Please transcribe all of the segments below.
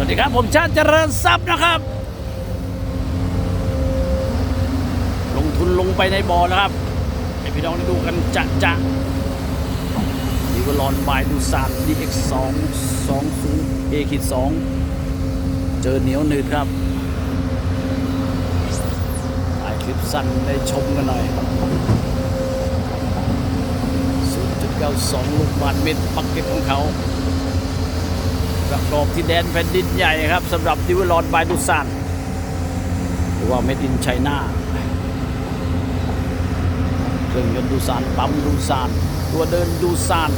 สวัสดีครับผมชาติเจริญทรัพย์นะครับ ลงทุนลงไปในบ่อนะครับให้พี่น้องได้ดูกันจะจะดีวลอนบายดูซาน DX 2 2 0 A ขีด2เจอเหนียวหนืดครับถ่ายคลิปสั้นได้ชมกันหน่อย0.92ลูกบาทเมตรปักเก็ตของเขา ประกอบที่แดนแผ่นดินใหญ่ครับสำหรับดิวลอนบายดูซานหรือว่าเมดินไชน่าเครื่องยนต์ดูซานปั๊มดูซานตัวเดินดูซาน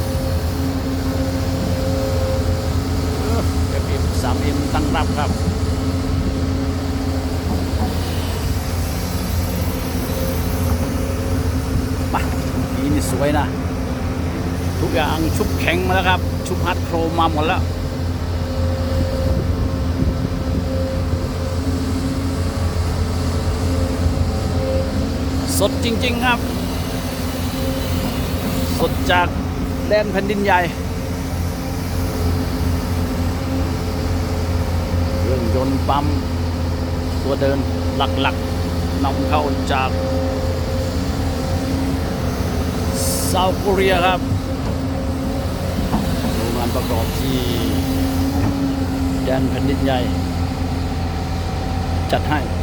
เอฟเอ็มสามเอ็มตั้งรับครับมาปีนี่สวยนะ ทุกอย่างชุบแข็งมาแล้วครับ ชุบฮัดโครมาหมดแล้ว สดจริง ๆ ครับ สดจากแดนแผ่นดินใหญ่เครื่องยนต์ปั๊มตัวเดินหลักๆนำเข้าจากเซาท์โคเรียครับโรงงานประกอบที่แดนแผ่นดินใหญ่ จัดให้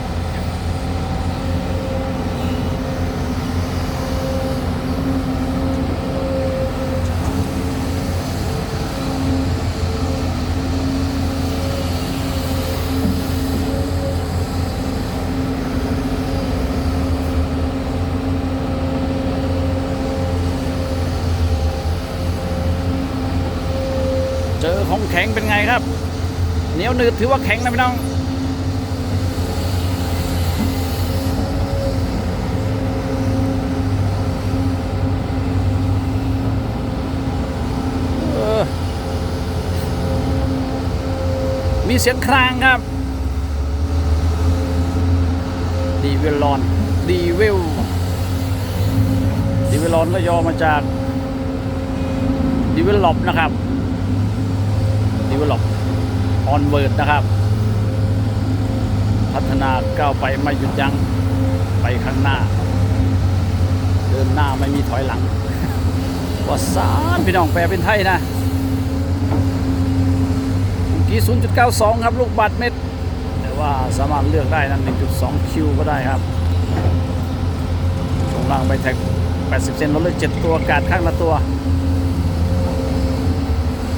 ของแข็งเป็นไงครับ เหนียวหนืดถือว่าแข็งนะพี่น้องมีเสียงครางครับ ดีเวลลอน ดีเวล ดีเวลลอนก็ย่อมาจาก ดีเวลลอปนะครับ develop onward นะครับ พัฒนาก้าวไปไม่หยุดยัง้งไปข้างหน้า เดินหน้าไม่มีถอยหลังว่าสารพี่น้องแปลเป็นไทยนะเมื่อกี้0.92 ครับ ลูกบาทเม็ด แต่ว่าสามารถเลือกได้นะ1.2 คิวก็ได้ครับช่วงล่างไปแท็ก 80 เซนลดเลย 7 ตัวกาดข้างละตัว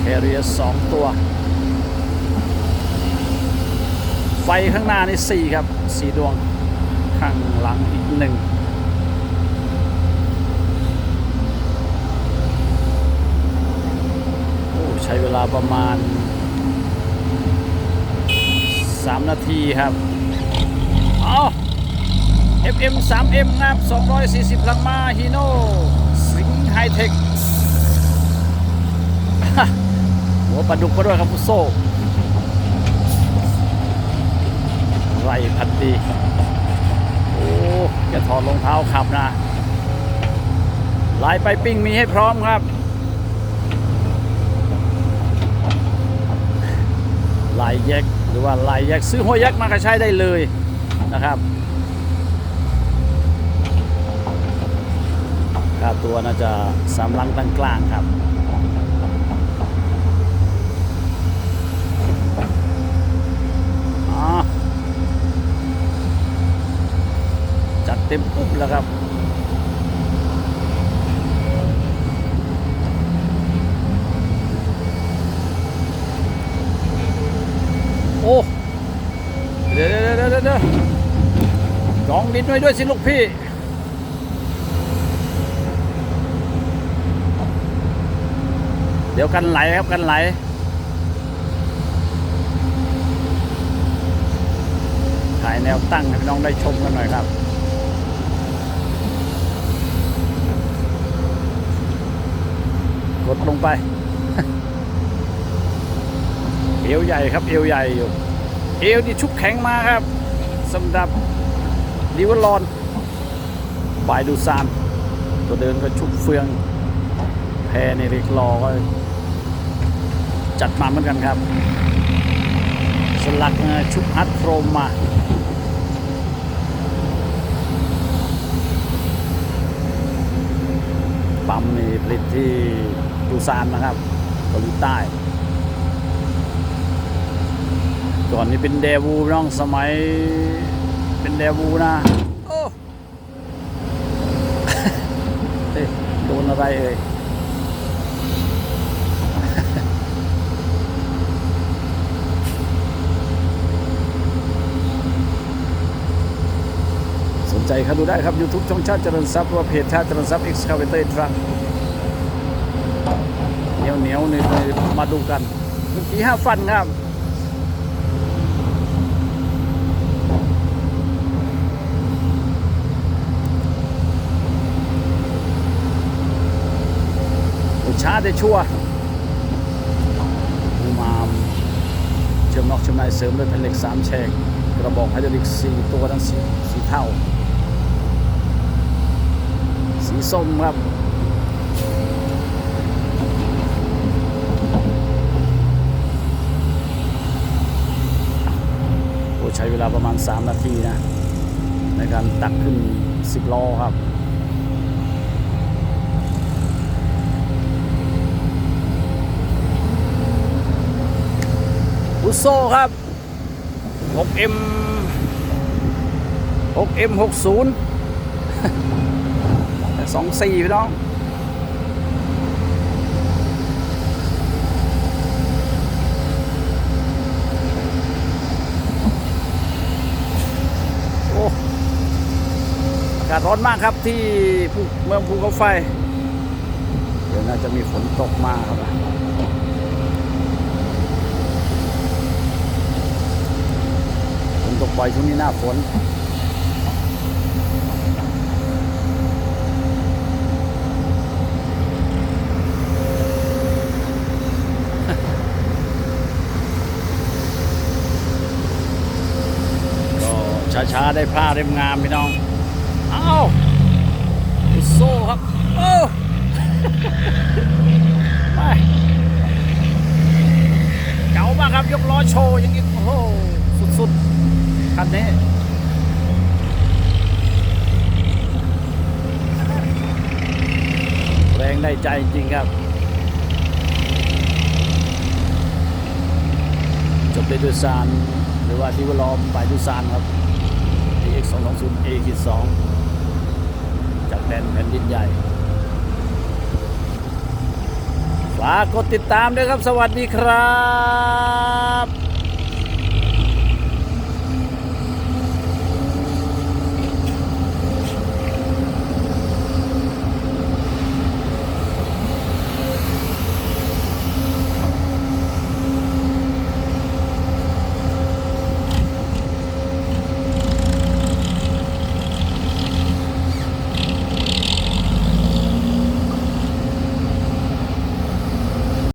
แคเรียสองตัว ไฟข้างหน้านี่สี่ครับสี่ดวง ข้างหลังอีกหนึ่งโอ้ใช้เวลาประมาณ 3 นาทีครับเอา FM 3M ครับ240ลังมาฮีโน่สิงไฮเทค หัวปลาดุกมาด้วยครับพุโซ่ไรพันดีโอ้อย่าถอดรองเท้าขับนะลายไปปิ้งมีให้พร้อมครับลายแยกหรือว่าลายแยกซื้อหัวแยกมาก็ใช้ได้เลยนะครับค่าตัวน่าจะสามลังตั้งกลางครับ อ๋อจัดเต็มปุ๊บ แล้วครับโอ้เดี๋ยวเดี๋ยวเดี๋ยวเดี๋ยวลองดินไว้ด้วยสิลูกพี่เดี๋ยวกันไหลครับกันไหลถ่ายแนวตั้งให้น้องได้ชมกันหน่อยครับ ดลงไป เอวใหญ่ครับเอวใหญ่อยู่ เอวนี่ชุบแข็งมาครับสำหรับดิวลอนบายดูซานตัวเดินก็ชุบเฟือง แพในเล็กรอก็จัดมาเหมือนกันครับ สลักชุบฮัตโครมมาปั๊มนี่ผลิตที่ ปูซานนะครับเกาหลีใต้ก่อนนี้เป็นเดวูน้องสมัยเป็นเดวูนะโอ้โดนอะไรเอ่ยสนใจครับดูได้ครับ YouTube ช่องชาติเจริญทรัพย์หรือว่าเพจชาติเจริญทรัพย์ Excavator Truck เหนียวเหนียวนี่มาดูกันเมื่อกี้ห้าฟันครับช้าได้ชัวร์มูมามเชื่อมนอกเชื่อมในเสริมด้วยแผ่นเหล็กสามแฉกกระบอกไฮดรอลิกสี่ตัวทั้งสีสีเท่า สีส้มครับ โอ้ใช้เวลาประมาณ 3 นาทีนะ ในการตักขึ้น 10 ล้อครับอุโซครับ 6M 6M 60สองสี่พี่น้องากาศร้อนมากครับที่เมืองภูเขาไฟ เดี๋ยวน่าจะมีฝนตกมาครับฝนตกบ่อยช่วงนี้หน้าฝนก็ช้าๆได้ผ้าเรียมงามพี่น้อง อุโซ่ครับ โอ้ไปเก๋ามากครับยกล้อโชว์อย่างนี้โอ้โหสุดๆคันนี้แรงได้ใจจริงครับ จบด้วยดูซานหรือว่าที่วล้อมไปดูซานครับ TX 2 2 0 A 2จาก แดนแผ่นดินใหญ่ฝากกดติดตามด้วยครับ สวัสดีครับ